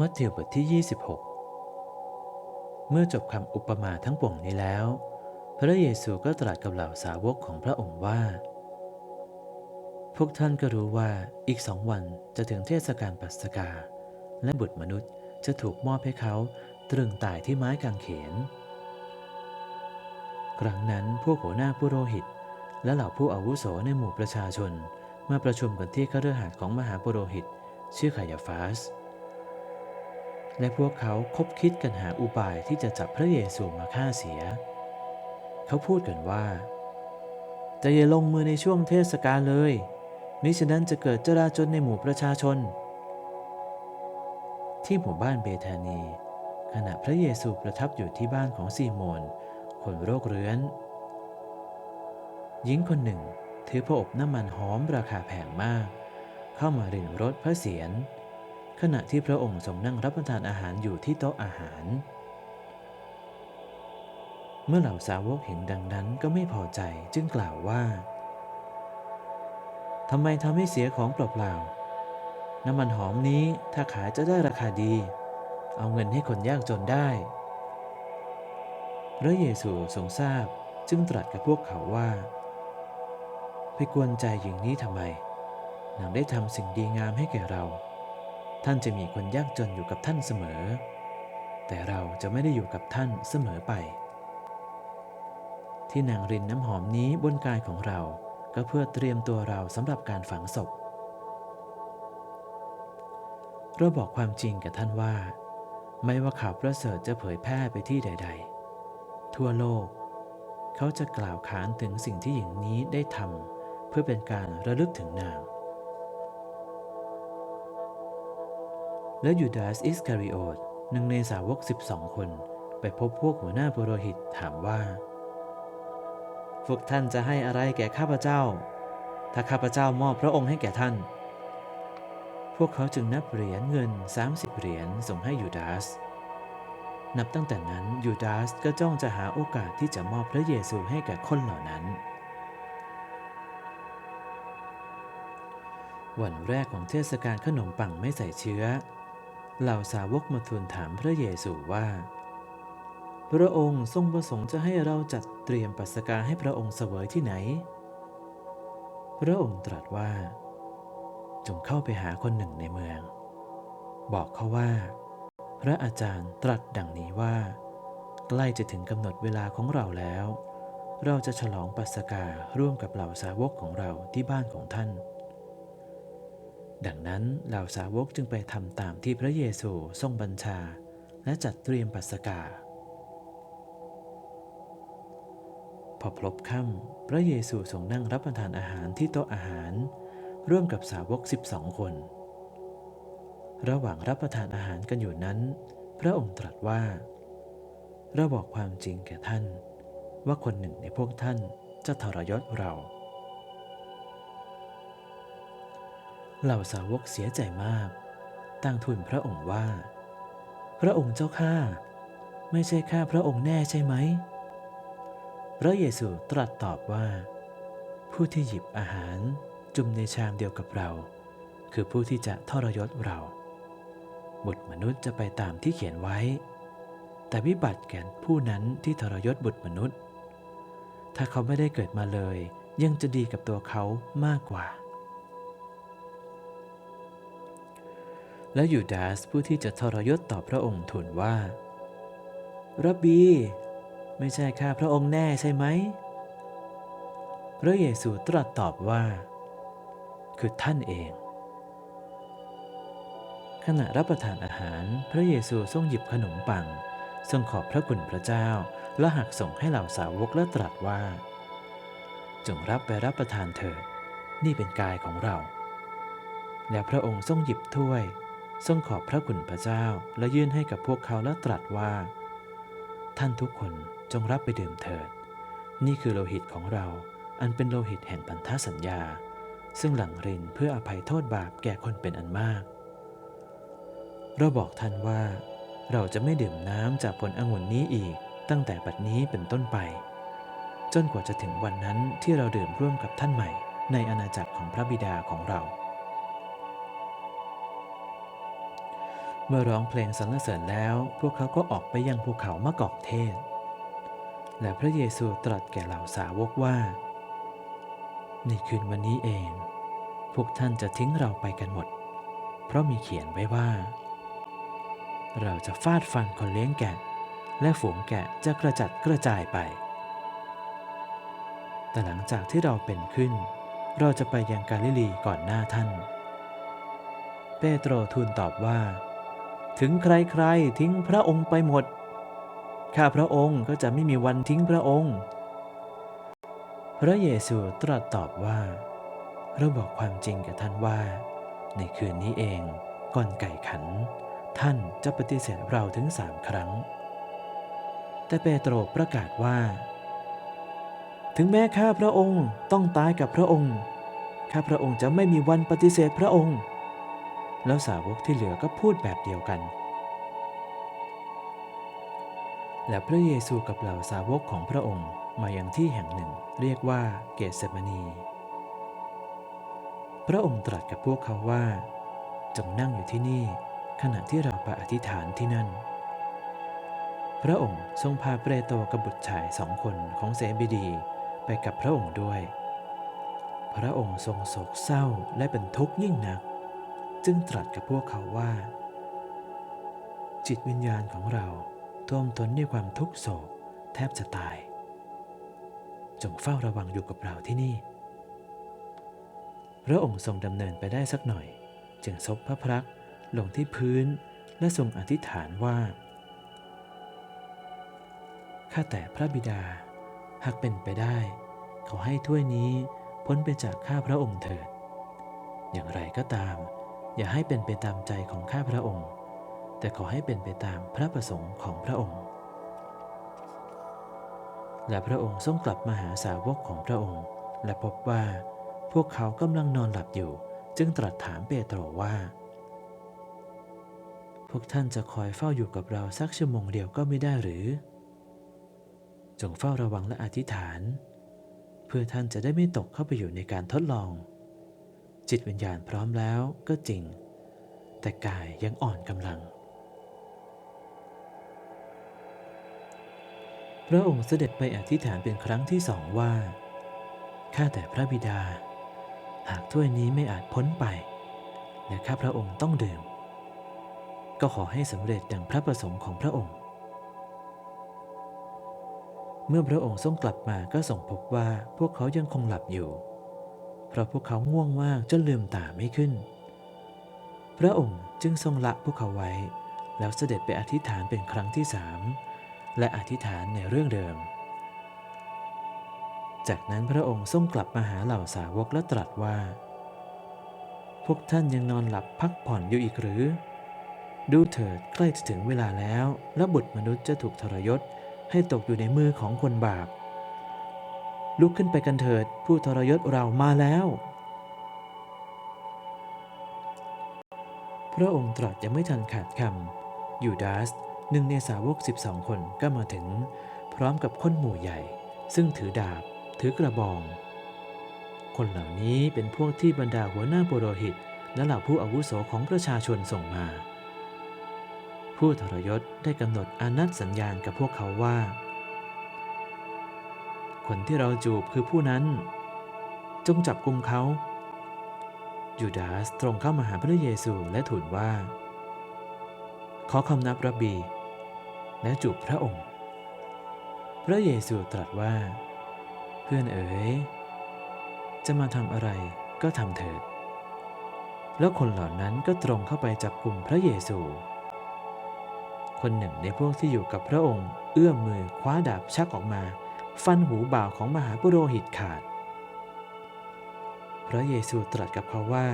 มัทธิวบทที่ 26 เมื่อจบคำอุปมาทั้งปวงนี้แล้ว พระเยซูก็ตรัสกับเหล่าสาวกของพระองค์ว่า พวกท่านก็รู้ว่าอีกสองวันจะถึงเทศกาลปัสกา และบุตรมนุษย์จะถูกมอบให้เขาตรึงตายที่ไม้กางเขน ครั้งนั้นพวกหัวหน้าผู้โรหิต และเหล่าผู้อาวุโสในหมู่ประชาชนมาประชุมกันที่คฤหาสน์ของมหาปุโรหิต ชื่อขายาฟาส และพวกเขาคบคิดกันหาอุบายที่จะจับพระเยซูมาฆ่าเสีย เขาพูดกันว่า จะอย่าลงมือในช่วงเทศกาลเลย มิฉะนั้นจะเกิดจราจนในหมู่ประชาชน ที่หมู่บ้านเบธานี ขณะพระเยซูประทับอยู่ที่บ้านของซีโมน คนโรคเรื้อน หญิงคนหนึ่งถือพระอบน้ำมันหอมราคาแพงมาก เข้ามารินรถพระเศียร ขณะที่พระองค์ทรงนั่งรับประทานอาหารอยู่ที่โต๊ะอาหาร เมื่อเหล่าสาวกเห็นดังนั้นก็ไม่พอใจจึงกล่าวว่าทำไมทำให้เสียของเปล่าๆน้ำมันหอมนี้ถ้าขายจะได้ราคาดี เอาเงินให้คนยากจนได้ พระเยซูทรงทราบจึงตรัสกับพวกเขาว่า ไปกวนใจหญิงนี้ทำไมนางได้ทำสิ่งดีงามให้แก่เรา ท่านจะมีคนยากจนอยู่กับท่านเสมอ แต่เราจะไม่ได้อยู่กับท่านเสมอไป ที่นางรินน้ำหอมนี้บนกายของเราก็เพื่อเตรียมตัวเราสำหรับการฝังศพ เราบอกความจริงกับท่านว่า ไม่ว่าข่าวประเสริฐจะเผยแพร่ไปที่ใด ๆ ทั่วโลก เขาจะกล่าวขานถึงสิ่งที่หญิงนี้ได้ทำเพื่อเป็นการระลึกถึงนาง และยูดาสอิสคาริโอตหนึ่งในสาวก12คน ไปพบพวกหัวหน้าปุโรหิตถามว่า พวกท่านจะให้อะไรแก่ข้าพเจ้า ถ้าข้าพเจ้ามอบพระองค์ให้แก่ท่าน พวกเขาจึงนับเหรียญเงิน 30 เหรียญส่งให้ยูดาส นับตั้งแต่นั้นยูดาสก็จ้องจะหาโอกาสที่จะมอบพระเยซูให้แก่คนเหล่านั้นวันแรกของเทศกาลขนมปังไม่ใส่เชื้อ เหล่าสาวกมาทูลถามพระเยซูว่า พระองค์ทรงประสงค์จะให้เราจัดเตรียมปัสกาให้พระองค์เสวยที่ไหน พระองค์ตรัสว่า จงเข้าไปหาคนหนึ่งในเมือง บอกเขาว่า พระอาจารย์ตรัสดังนี้ว่า ใกล้จะถึงกำหนดเวลาของเราแล้ว เราจะฉลองปัสการ่วมกับเหล่าสาวกของเราที่บ้านของท่าน ดังนั้นเหล่าสาวกจึงไปทำตามที่พระเยซูทรงบัญชา และจัดเตรียมปัสกา พอพลบค่ำพระเยซูทรงนั่งรับประทานอาหารที่โต๊ะอาหาร ร่วมกับสาวก 12 คน ระหว่างรับประทานอาหารกันอยู่นั้น พระองค์ตรัสว่าเราบอกความจริงแก่ท่าน ว่าคนหนึ่งในพวกท่านจะทรยศเรา เหล่าสาวกเสียใจมาก ตั้งทูลพระองค์ว่า พระองค์เจ้าข้าไม่ใช่ข้าพระองค์แน่ใช่ไหม พระเยซูตรัสตอบว่า ผู้ที่หยิบอาหารจุ่มในชามเดียวกับเรา คือผู้ที่จะทรยศเราบุตรมนุษย์จะไปตามที่เขียนไว้ แต่วิบัติแก่ผู้นั้นที่ทรยศบุตรมนุษย์ ถ้าเขาไม่ได้เกิดมาเลย ยังจะดีกับตัวเขามากกว่า และยูดาสผู้ที่จะทรยศต่อพระองค์ทูลว่ารับบี ไม่ใช่ข้าพระองค์แน่ใช่ไหม พระเยซูตรัสตอบว่า คือท่านเอง ขณะรับประทานอาหาร พระเยซูทรงหยิบขนมปัง ทรงขอบพระคุณพระเจ้า และหักส่งให้เหล่าสาวกและตรัสว่า จงรับไปรับประทานเถิด นี่เป็นกายของเรา และพระองค์ทรงหยิบถ้วย ทรงขอบพระคุณพระเจ้าและยื่นให้กับพวกเขาและตรัสว่า ท่านทุกคนจงรับไปดื่มเถิด นี่คือโลหิตของเราอันเป็นโลหิตแห่งพันธสัญญา ซึ่งหลั่งรินเพื่ออภัยโทษบาปแก่คนเป็นอันมาก เราบอกท่านว่า เราจะไม่ดื่มน้ำจากผลองุ่นนี้อีกตั้งแต่บัดนี้เป็นต้นไป จนกว่าจะถึงวันนั้นที่เราดื่มร่วมกับท่านใหม่ในอาณาจักรของพระบิดาของเรา เมื่อร้องเพลงสรรเสริญแล้ว พวกเขาก็ออกไปยังภูเขามะกอกเทศ และพระเยซูตรัสแก่เหล่าสาวกว่า ในคืนวันนี้เอง พวกท่านจะทิ้งเราไปกันหมด เพราะมีเขียนไว้ว่า เราจะฟาดฟันคนเลี้ยงแกะ และฝูงแกะจะกระจัดกระจายไป แต่หลังจากที่เราเป็นขึ้น เราจะไปยังกาลิลีก่อนหน้าท่าน เปโตรทูลตอบว่า ถึงใครๆทิ้งพระองค์ไปหมด ข้าพระองค์ก็จะไม่มีวันทิ้งพระองค์ พระเยซูตรัสตอบว่า เราบอกความจริงกับท่านว่า ในคืนนี้เองก่อนไก่ขัน ท่านจะปฏิเสธเราถึงสามครั้ง แต่เปโตรประกาศว่า ถึงแม้ข้าพระองค์ต้องตายกับพระองค์ ข้าพระองค์จะไม่มีวันปฏิเสธพระองค์ แล้วสาวกที่เหลือก็พูดแบบเดียวกัน และพระเยซูกับเหล่าสาวกของพระองค์มาอยังที่แห่งหนึ่งเรียกว่าเกสเซมานี พระองค์ตรัสกับพวกเขาว่า จงนั่งอยู่ที่นี่ขณะที่เราไปอธิษฐานที่นั่น พระองค์ทรงพาเปรโตกับบุตรชายสองคนของเซบิดีไปกับพระองค์ด้วย พระองค์ทรงโศกเศร้าและเป็นทุกข์ยิ่งนัก จึงตรัสกับพวกเขาว่า จิตวิญญาณของเราท่วมท้นด้วยความทุกโศกแทบจะตาย จงเฝ้าระวังอยู่กับเราที่นี่พระองค์ทรงดำเนินไปได้สักหน่อย จึงซบพระพักตร์ลงที่พื้นและทรงอธิษฐานว่าข้าแต่พระบิดา หากเป็นไปได้ ขอให้ถ้วยนี้พ้นไปจากข้าพระองค์เถิด อย่างไรก็ตาม อย่าให้เป็นไปตามใจของข้าพระองค์ แต่ขอให้เป็นไปตามพระประสงค์ของพระองค์ และพระองค์ทรงกลับมาหาสาวกของพระองค์ และพบว่าพวกเขากำลังนอนหลับอยู่ จึงตรัสถามเปโตรว่า พวกท่านจะคอยเฝ้าอยู่กับเราสักชั่วโมงเดียวก็ไม่ได้หรือ จงเฝ้าระวังและอธิษฐาน เพื่อท่านจะได้ไม่ตกเข้าไปอยู่ในการทดลอง จิตวิญญาณพร้อมแล้วก็จริง แต่กายยังอ่อนกำลัง พระองค์เสด็จไปอธิษฐานเป็นครั้งที่สองว่า ข้าแต่พระบิดา หากถ้วยนี้ไม่อาจพ้นไป และข้าพระองค์ต้องดื่ม ก็ขอให้สำเร็จดังพระประสงค์ของพระองค์ เมื่อพระองค์ทรงกลับมาก็ทรงพบว่าพวกเขายังคงหลับอยู่ เพราะพวกเขาง่วงมากจนลืมตาไม่ขึ้น พระองค์จึงทรงละพวกเขาไว้ แล้วเสด็จไปอธิษฐานเป็นครั้งที่สามและอธิษฐานในเรื่องเดิม จากนั้นพระองค์ทรงกลับมาหาเหล่าสาวกและตรัสว่า พวกท่านยังนอนหลับพักผ่อนอยู่อีกหรือ ดูเถิดใกล้จะถึงเวลาแล้ว และบุตรมนุษย์จะถูกทรยศให้ตกอยู่ในมือของคนบาป ลุกขึ้นไปกันเถิด ผู้ทรยศเรามาแล้ว พระองค์ตรัสยังไม่ทันขาดคำยูดาสหนึ่งในสาวก12คนก็มาถึง พร้อมกับคนหมู่ใหญ่ ซึ่งถือดาบ ถือกระบอง คนเหล่านี้เป็นพวกที่บรรดาหัวหน้าปุโรหิต และเหล่าผู้อาวุโสของประชาชนส่งมา ผู้ทรยศได้กำหนดอนัตสัญญาณกับพวกเขาว่า คนที่เราจูบคือผู้นั้น จงจับกุมเขายูดาสตรงเข้ามาหาพระเยซูและทูลว่า ขอคำนับรับบี และจูบพระองค์ พระเยซูตรัสว่า เพื่อนเอ๋ย จะมาทำอะไรก็ทำเถิด แล้วคนเหล่านั้นก็ตรงเข้าไปจับกลุ่มพระเยซู คนหนึ่งในพวกที่อยู่กับพระองค์เอื้อมมือคว้าดาบชักออกมา ฟันหูบ่าวของมหาปุโรหิตขาด พระเยซูตรัสกับเขาว่า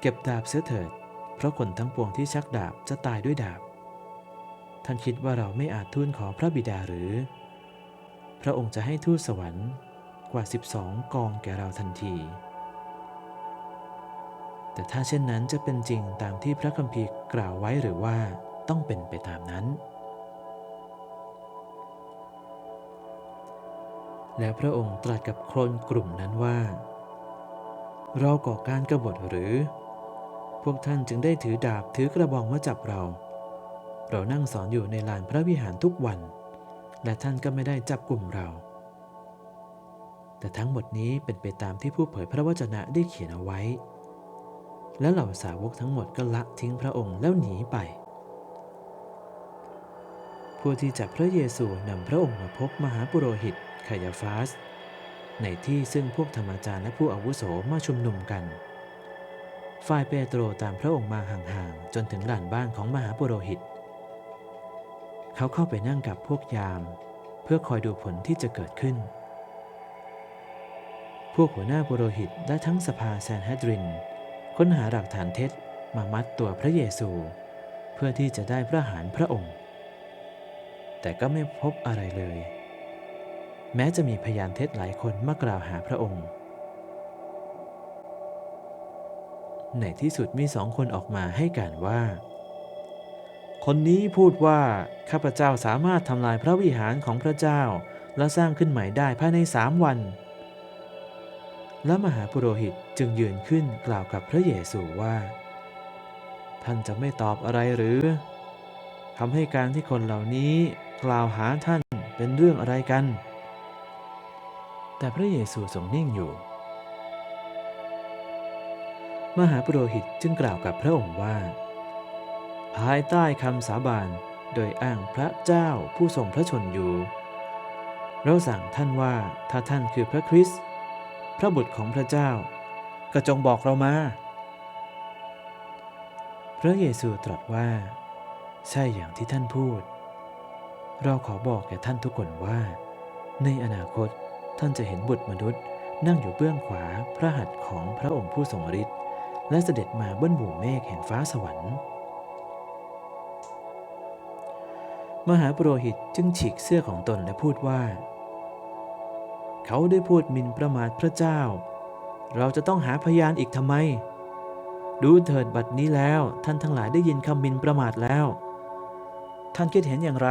เก็บดาบเสียเถิด เพราะคนทั้งปวงที่ชักดาบจะตายด้วยดาบ ท่านคิดว่าเราไม่อาจทูลขอพระบิดาหรือ พระองค์จะให้ทูตสวรรค์กว่า 12 กองแก่เราทันที แต่ถ้าเช่นนั้นจะเป็นจริงตามที่พระคัมภีร์กล่าวไว้หรือว่าต้องเป็นไปตามนั้น แล้วพระองค์ตรัสกับคนกลุ่มนั้นว่า เราก่อการกบฏหรือ พวกท่านจึงได้ถือดาบถือกระบองมาจับเรา เรานั่งสอนอยู่ในลานพระวิหารทุกวัน และท่านก็ไม่ได้จับกลุ่มเรา แต่ทั้งหมดนี้เป็นไปตามที่ผู้เผยพระวจนะได้เขียนเอาไว้ และเหล่าสาวกทั้งหมดก็ละทิ้งพระองค์แล้วหนีไปผู้ที่จับพระเยซูนำพระองค์มาพบมหาปุโรหิต คายาฟาส ในที่ซึ่งพวกธรรมจารย์และผู้อาวุโสมาชุมนุมกัน ฝ่ายเปโตรตามพระองค์มาห่างๆ จนถึงลานบ้านของมหาปุโรหิต เขาเข้าไปนั่งกับพวกยาม เพื่อคอยดูผลที่จะเกิดขึ้น พวกหัวหน้าปุโรหิตและทั้งสภาแซนแฮดริน ค้นหาหลักฐานเท็จมามัดตัวพระเยซู เพื่อที่จะได้ประหารพระองค์ แต่ก็ไม่พบอะไรเลย แม้จะมีพยานเท็จหลายคนมากล่าวหาพระองค์ ในที่สุดมีสองคนออกมาให้การว่า คนนี้พูดว่า ข้าพเจ้าสามารถทำลายพระวิหารของพระเจ้า และสร้างขึ้นใหม่ได้ภายในสามวัน และมหาปุโรหิตจึงยืนขึ้นกล่าวกับพระเยซูว่า ท่านจะไม่ตอบอะไรหรือทำให้การที่คนเหล่านี้กล่าวหาท่านเป็นเรื่องอะไรกัน แต่พระเยซูทรงนิ่งอยู่ มหาปุโรหิตจึงกล่าวกับพระองค์ว่า ภายใต้คำสาบานโดยอ้างพระเจ้าผู้ทรงพระชนอยู่ เราสั่งท่านว่าถ้าท่านคือพระคริสต์พระบุตรของพระเจ้า ก็จงบอกเรามา พระเยซูตรัสว่า ใช่อย่างที่ท่านพูด เราขอบอกแก่ท่านทุกคนว่า ในอนาคต ท่านจะเห็นบุตรมนุษย์ นั่งอยู่เบื้องขวาพระหัตถ์ของพระองค์ผู้ทรงฤทธิ์และเสด็จมาบนหมู่เมฆแห่งฟ้าสวรรค์ มหาปุโรหิตจึงฉีกเสื้อของตนและพูดว่า เขาได้พูดมินประมาทพระเจ้า เราจะต้องหาพยานอีกทำไม ดูเถิดบัดนี้แล้วท่านทั้งหลายได้ยินคำมินประมาทแล้ว ท่านคิดเห็นอย่างไร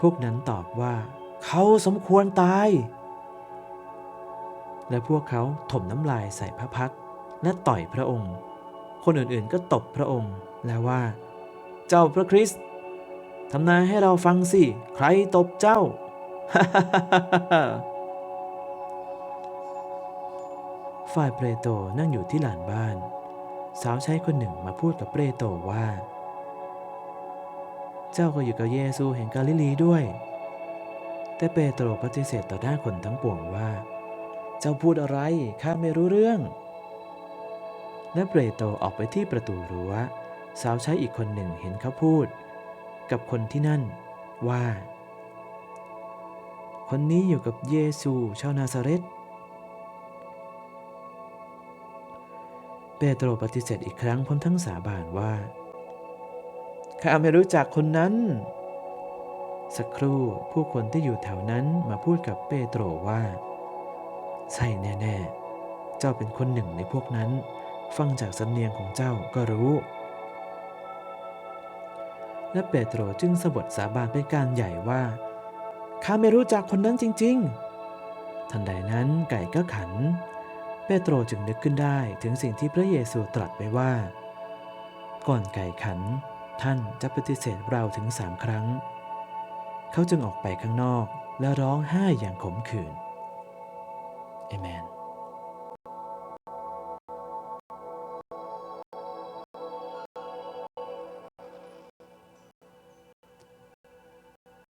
พวกนั้นตอบว่า เขาสมควรตาย และพวกเขาถมน้ำลายใส่พระพักและต่อยพระองค์ คนอื่นๆก็ตบพระองค์แล้วว่า เจ้าพระคริสต์ทำนายให้เราฟังสิ ใครตบเจ้า ฝ่ายเปโตรนั่งอยู่ที่ลานบ้าน สาวใช้คนหนึ่งมาพูดกับเปโตรว่า เจ้าก็อยู่กับเยซูแห่งกาลิลีด้วย แต่เปโตรปฏิเสธต่อหน้าคนทั้งปวงว่า เจ้าพูดอะไรข้าไม่รู้เรื่อง และเปโตรออกไปที่ประตูรั้ว สาวใช้อีกคนหนึ่งเห็นเขาพูด กับคนที่นั่นว่า คนนี้อยู่กับเยซูชาวนาซาเรตเปโตรปฏิเสธอีกครั้งพร้อมทั้งสาบานว่าข้าไม่รู้จักคนนั้น สักครู่ผู้คนที่อยู่แถวนั้นมาพูดกับเปโตรว่า ใช่แน่ ๆ เจ้าเป็นคนหนึ่งในพวกนั้น ฟังจากสำเนียงของเจ้าก็รู้ และเปโตรจึงสะบดสาบานเป็นการใหญ่ว่าข้าไม่รู้จักคนนั้นจริง ๆ ทันใดนั้นไก่ก็ขัน เปโตรจึงนึกขึ้นได้ถึงสิ่งที่พระเยซูตรัสไว้ว่า ก่อนไก่ขัน ท่านจะปฏิเสธเราถึงสามครั้ง เขาจึงออกไปข้างนอกและร้องไห้อย่างขมขื่นเอเมน